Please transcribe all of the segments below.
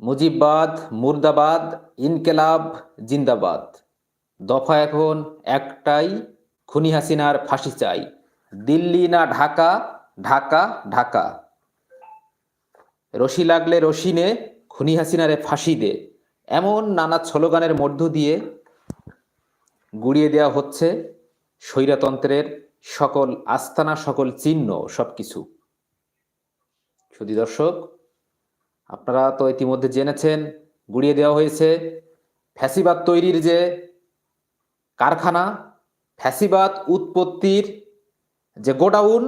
মুজিববাদ, মুর্দাবাদ, ইনকেলাব, জিন্দাবাদ। দফা এখন একটাই, খুনি হাসিনার ফাঁসি চাই। দিল্লি না ঢাকা ঢাকা ঢাকা। রশি লাগলে রশি নে, খুনি হাসিনারে ফাঁসি দে। এমন নানা স্লোগানের মধ্য দিয়ে গুড়িয়ে দেওয়া হচ্ছে স্বৈরতন্ত্রের সকল আস্তানা সকল চিহ্ন, সবকিছু। সুধী দর্শক আপনারা তো ইতিমধ্যে জেনেছেন, গুড়িয়ে দেওয়া হয়েছে, ফ্যাসিবাদ তৈরির যে কারখানা, ফ্যাসিবাদ উৎপত্তির যে গোডাউন,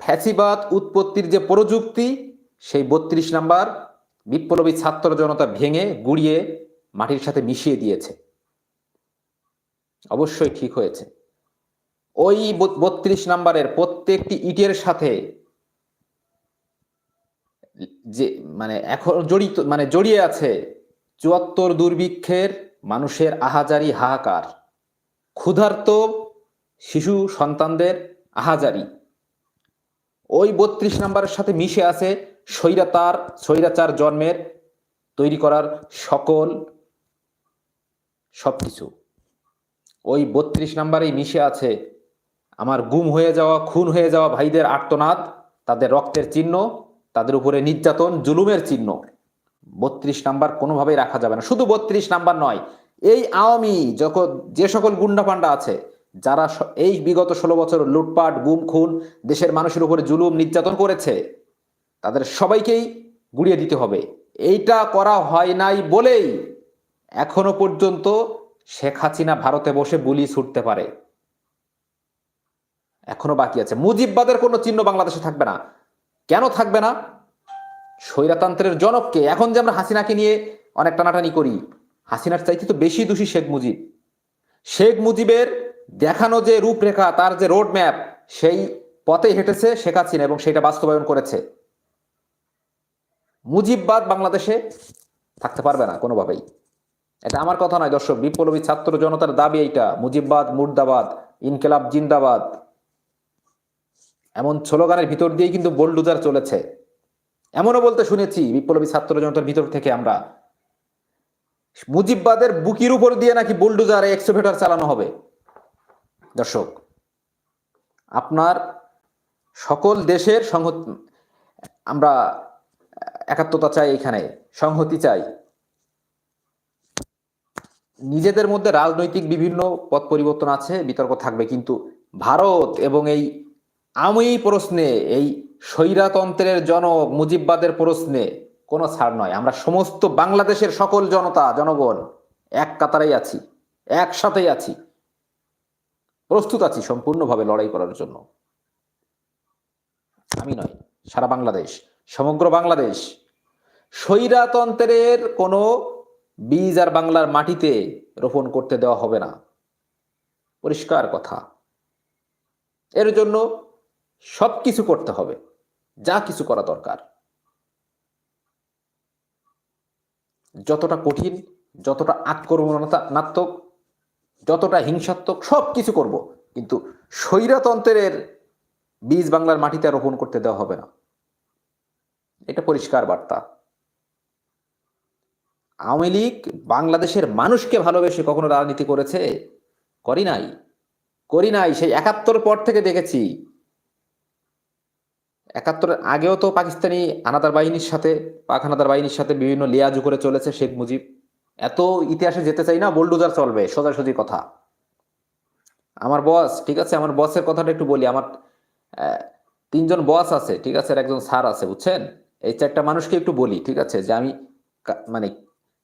ফ্যাসিবাদ উৎপত্তির যে প্রযুক্তি, সেই বত্রিশ নাম্বার বিপ্লবী ছাত্র জনতা ভেঙে, গুড়িয়ে মাটির সাথে মিশিয়ে দিয়েছে। অবশ্যই ঠিক হয়েছে। ওই বত্রিশ নাম্বারের প্রত্যেকটি ইটের সাথে যে মানে এখন জড়িত মানে জড়িয়ে আছে চুয়াত্তর দুর্ভিক্ষের মানুষের আহাজারি হাহাকার। ক্ষুধার্ত শিশু সন্তানদের আহাজারি। ওই বত্রিশ নাম্বারের সাথে মিশে আছে স্বৈরাতার স্বৈরাচার জন্মের, তৈরি করার সকল সবকিছু। ওই বত্রিশ নাম্বারেই মিশে আছে আমার গুম হয়ে যাওয়া, খুন হয়ে যাওয়া ভাইদের আর্তনাদ, তাদের রক্তের চিহ্ন তাদের উপরে নির্যাতন, জুলুমের চিহ্ন। বত্রিশ নাম্বার কোনোভাবেই রাখা যাবে না। শুধু বত্রিশ নাম্বার নয়, এই আওয়ামী যখন যে সকল গুন্ডা পান্ডা আছে, যারা এই বিগত ষোলো বছর লুটপাট, গুম, খুন, দেশের মানুষের উপরে জুলুম, নির্যাতন করেছে, তাদের সবাইকেই গুড়িয়ে দিতে হবে। এইটা করা হয় নাই বলেই এখনও পর্যন্ত শেখ হাসিনা ভারতে বসে বুলি ছুটতে পারে। এখনও বাকি আছে। মুজিববাদের কোনো চিহ্ন বাংলাদেশে থাকবে না। কেন থাকবে না? স্বৈরাতন্ত্রের জনককে। এখন যে আমরা হাসিনাকে নিয়ে অনেক টানাটানি করি, হাসিনার চাইতে তো বেশি দোষী শেখ মুজিব। শেখ মুজিবের দেখানো যে রূপরেখা, তার যে রোড ম্যাপ সেই পথে হেঁটেছে শেখ হাসিনা এবং সেটা বাস্তবায়ন করেছে। মুজিববাদ বাংলাদেশে থাকতে পারবে না কোনোভাবেই। এটা আমার কথা নয় দর্শক, বিপ্লবী ছাত্র জনতার দাবি এইটা। মুজিববাদ, মুর্দাবাদ, ইনকেলাব, জিন্দাবাদ। এমন স্লোগানের ভিতর দিয়েই কিন্তু বোল্ডুজার চলেছে। এমনও বলতে শুনেছি বিপ্লবী ছাত্র জনতার ভিতর থেকে আমরা। মুজিববাদের বুকির উপর দিয়ে নাকি বুলডুজার এক্সোভেটর চালানো হবে। দর্শক, আপনার সকল দেশের সংহত আমরা একাত্মতা চাই এখানে, সংহতি চাই। নিজেদের মধ্যে রাজনৈতিক বিভিন্ন পথ পরিবর্তন আছে, বিতর্ক থাকবে, কিন্তু ভারত এবং এই আমি প্রশ্নে, এই স্বৈরাতন্ত্রের জনক মুজিববাদের প্রশ্নে কোনো ছাড় নয়। আমরা সমস্ত বাংলাদেশের সকল জনতা, জনগণ এক কাতারেই আছি, একসাথেই আছি, প্রস্তুত আছি সম্পূর্ণভাবে লড়াই করার জন্য। আমি নয়, সারা বাংলাদেশ, সমগ্র বাংলাদেশ স্বৈরাতন্ত্রের কোনো বীজ আর বাংলার মাটিতে রোপণ করতে দেওয়া হবে না। পরিষ্কার কথা। এর জন্য সব কিছু করতে হবে, যা কিছু করা দরকার। যতটা কঠিন, যতটা আক্রমণাত্মক, যতটা হিংসাত্মক সব কিছু করব। কিন্তু স্বৈরতন্ত্রের বীজ বাংলার মাটিতে রোপণ করতে দেওয়া হবে না। এটা পরিষ্কার বার্তা। আওয়ামী লীগ বাংলাদেশের মানুষকে ভালোবেসে কখনো রাজনীতি করেছে? করি নাই। করি নাই। সেই একাত্তর পর থেকে দেখেছি একাত্তরের আগেও তো পাকিস্তানি আনাদার বাহিনীর সাথে, পাক হানাদার বাহিনীর সাথে বিভিন্ন লিয়াজু করে চলেছে শেখ মুজিব। এত ইতিহাসে যেতে চাই না, বোল্ডুজার চলবে, সোজাসুজি কথা। আমার বস ঠিক আছে, আমার বসের কথাটা একটু বলি। আমার তিনজন বস আছে, ঠিক আছে একজন স্যার আছে, বুঝছেন? এই চারটা মানুষকে একটু বলি, ঠিক আছে, যে আমি মানে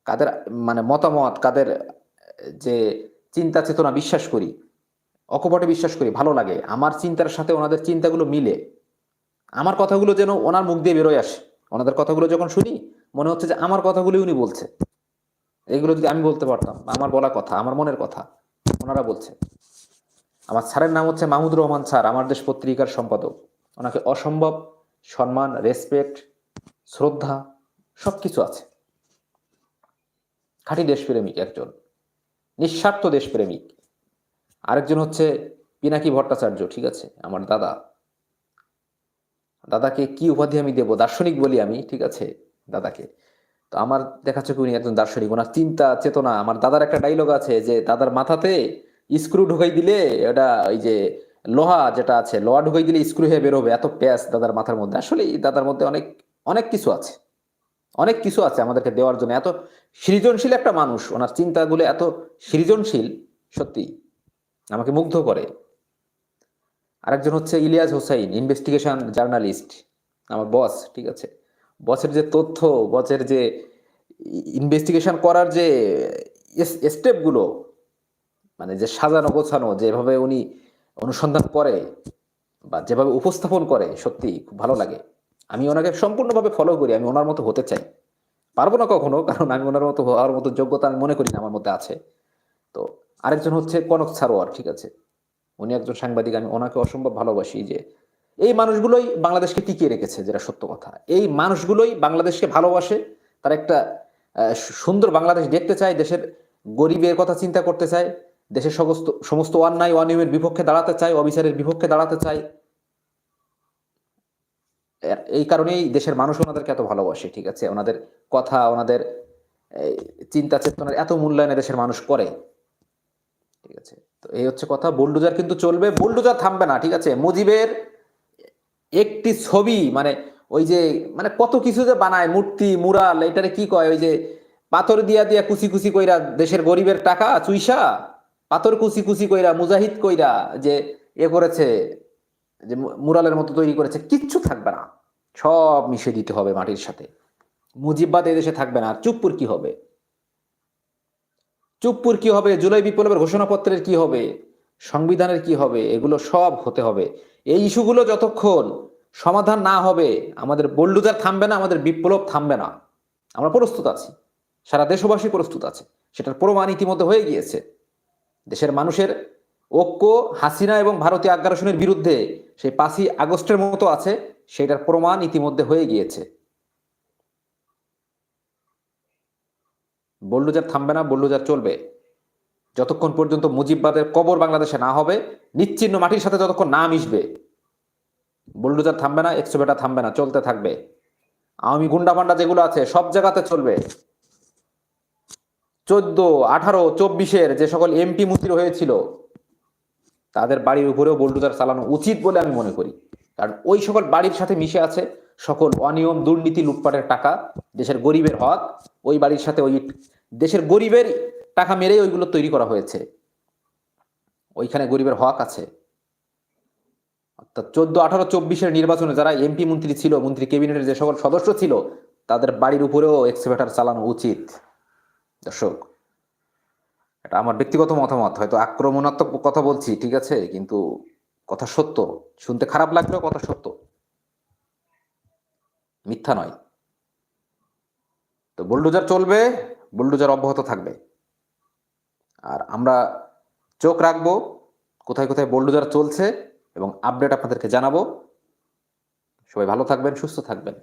কাদের মানে মতামত, কাদের, যে চিন্তা চেতনা বিশ্বাস করি, অকপটে বিশ্বাস করি, ভালো লাগে। আমার চিন্তার সাথে ওনাদের চিন্তাগুলো মিলে। আমার কথাগুলো যেন ওনার মুখ দিয়ে বেরোয় আসে। ওনাদের কথাগুলো যখন শুনি, মনে হচ্ছে যে আমার কথাগুলি উনি বলছে। এগুলো যদি আমি বলতে পারতাম আমার বলা কথা, আমার মনের কথা, ওনারা বলছে। আমার স্যারের নাম হচ্ছে মাহমুদ রহমান স্যার, আমার দেশ পত্রিকার সম্পাদক। ওনাকে অসম্ভব সম্মান রেসপেক্ট শ্রদ্ধা সব কিছু আছে। খাঁটি দেশপ্রেমিক একজন। নিঃস্বার্থ দেশপ্রেমিক। আরেকজন হচ্ছে পিনাকি ভট্টাচার্য, ঠিক আছে? আমার দাদা। দাদাকে কি উপাধি আমি দেব? দার্শনিক বলি আমি, ঠিক আছে, দাদাকে। তো আমার দেখাচ্ছে উনি একজন দার্শনিক, ওনার চিন্তা, চেতনা, আমার দাদার একটা ডাইলগ আছে যে দাদার মাথাতে স্ক্রু ঢুকাই দিলে ওটা ওই যে লোহা যেটা আছে, লোহা ঢুকাই দিলে স্ক্রু হয়ে বেরোবে এত প্যাস দাদার মাথার মধ্যে। আসলে দাদার মধ্যে অনেক অনেক কিছু আছে, অনেক কিছু আছে আমাদেরকে দেওয়ার জন্য। এত সৃজনশীল একটা মানুষ, ওনার চিন্তাগুলো এত সৃজনশীল সত্যি আমাকে মুগ্ধ করে। আরেকজন হচ্ছে ইলিয়াস হোসাইন ইনভেস্টিগেশন জার্নালিস্ট আমার বস ঠিক আছে? বসের যে তথ্য বসের যে ইনভেস্টিগেশন করার যে স্টেপগুলো মানে যে সাজানো গোছানো যেভাবে উনি অনুসন্ধান করে বা যেভাবে উপস্থাপন করে, সত্যি খুব ভালো লাগে। আমি ওনাকে সম্পূর্ণভাবে ফলো করি, আমি ওনার মতো হতে চাই। পারব না কখনো, কারণ আমি ওনার মতো হওয়ার মতো যোগ্যতা আমি মনে করি না, আমার মধ্যে আছে। তো আরেকজন হচ্ছে কনক সারোয়ার, ঠিক আছে? উনি একজন সাংবাদিক, আমি ওনাকে অসম্ভব ভালোবাসি যে এই মানুষগুলোই বাংলাদেশকে টিকিয়ে রেখেছে, যেটা সত্য কথা। এই মানুষগুলোই বাংলাদেশকে ভালোবাসে, তার একটা সুন্দর বাংলাদেশ দেখতে চায়, দেশের গরিবের কথা চিন্তা করতে চায়, দেশের সমস্ত সমস্ত অন্যায় অনিয়মের বিপক্ষে দাঁড়াতে চায়, অবিচারের বিপক্ষে দাঁড়াতে চায়। এই কারণেই দেশের মানুষ ওনাদেরকে এত ভালোবাসে, ঠিক আছে? ওনাদের কথা, ওনাদের চিন্তা চেতনার এত মূল্যায়নে দেশের মানুষ করে, ঠিক আছে? তো এই হচ্ছে কথা, বুলডোজার কিন্তু চলবে, বুলডোজার থামবে না, ঠিক আছে? মুজিবের একটি ছবি মানে ওই যে মানে কত কিছু যে বানায়, মূর্তি, মুরাল এটারে কি কয়, ওই যে পাথর দিয়া দিয়া কুচি কুচি কইরা দেশের গরিবের টাকা, চুইসা? পাথর কুচি কুচি কইরা, মুজাহিদ কইরা যে এ করেছে, যে মুরালের মতো তৈরি করেছে, কিচ্ছু থাকবে না। সব মিশে দিতে হবে মাটির সাথে। মুজিববাদ এদেশে থাকবে না, আর চুপ্পুর কি হবে? চুপ্পুর কি হবে? জুলাই বিপ্লবের ঘোষণাপত্রের কি হবে? সংবিধানের কি হবে? এগুলো সব হতে হবে। এই ইস্যুগুলো যতক্ষণ সমাধান না হবে, আমাদের বল্লুজার থামবে না, আমাদের বিপ্লব থামবে না। আমরা প্রস্তুত আছি। সারা দেশবাসী প্রস্তুত আছে। সেটার প্রমাণ ইতিমধ্যে হয়ে গিয়েছে। দেশের মানুষের ঐক্য, হাসিনা এবং ভারতীয় আগ্রাসনের বিরুদ্ধে সেই পাঁচই আগস্টের মতো আছে, সেটার প্রমাণ ইতিমধ্যে হয়ে গিয়েছে। বল্লুজার থামবে না বল্লুজার চলবে। যতক্ষণ পর্যন্ত মুজিববাদের কবর বাংলাদেশে না হবে নিচ্ছিন্ন মাটির সাথে যতক্ষণ না মিশবে, বুলডোজার থামবে না, এক্সোবেটা থামবে না, চলতে থাকবে। আওয়ামী গুন্ডা ফান্ডা যেগুলো আছে, সব জায়গাতে চলবে। চোদ্দ, আঠারো, চব্বিশের যে সকল এমপি মন্ত্রী হয়েছিল, তাদের বাড়ির উপরেও বুলডোজার চালানো উচিত বলে আমি মনে করি। কারণ ওই সকল বাড়ির সাথে মিশে আছে সকল অনিয়ম, দুর্নীতি, লুটপাটের টাকা দেশের গরিবের হক, ওই বাড়ির সাথে ওই দেশের গরিবের টাকা মেরেই ওইগুলো তৈরি করা হয়েছে। ওইখানে গরিবের হক আছে। অর্থাৎ চোদ্দ, আঠারো, চব্বিশের নির্বাচনে যারা এমপি মন্ত্রী ছিল, মন্ত্রী ক্যাবিনেটের যে সকল সদস্য ছিল, তাদের বাড়ির উপরেও এক্সিভেটার চালানো উচিত। দর্শক, এটা আমার ব্যক্তিগত মতামত, হয়তো আক্রমণাত্মক কথা বলছি, ঠিক আছে? কিন্তু কথা সত্য। শুনতে খারাপ লাগলেও কথা সত্য। মিথ্যা নয়। তো বুলডোজার চলবে বুলডোজার অব্যাহত থাকবে। আর আমরা চোখ রাখব, কোথায় কোথায় বুলডোজার চলছে এবং আপডেট আপনাদেরকে জানাব। সবাই ভালো থাকবেন, সুস্থ থাকবেন।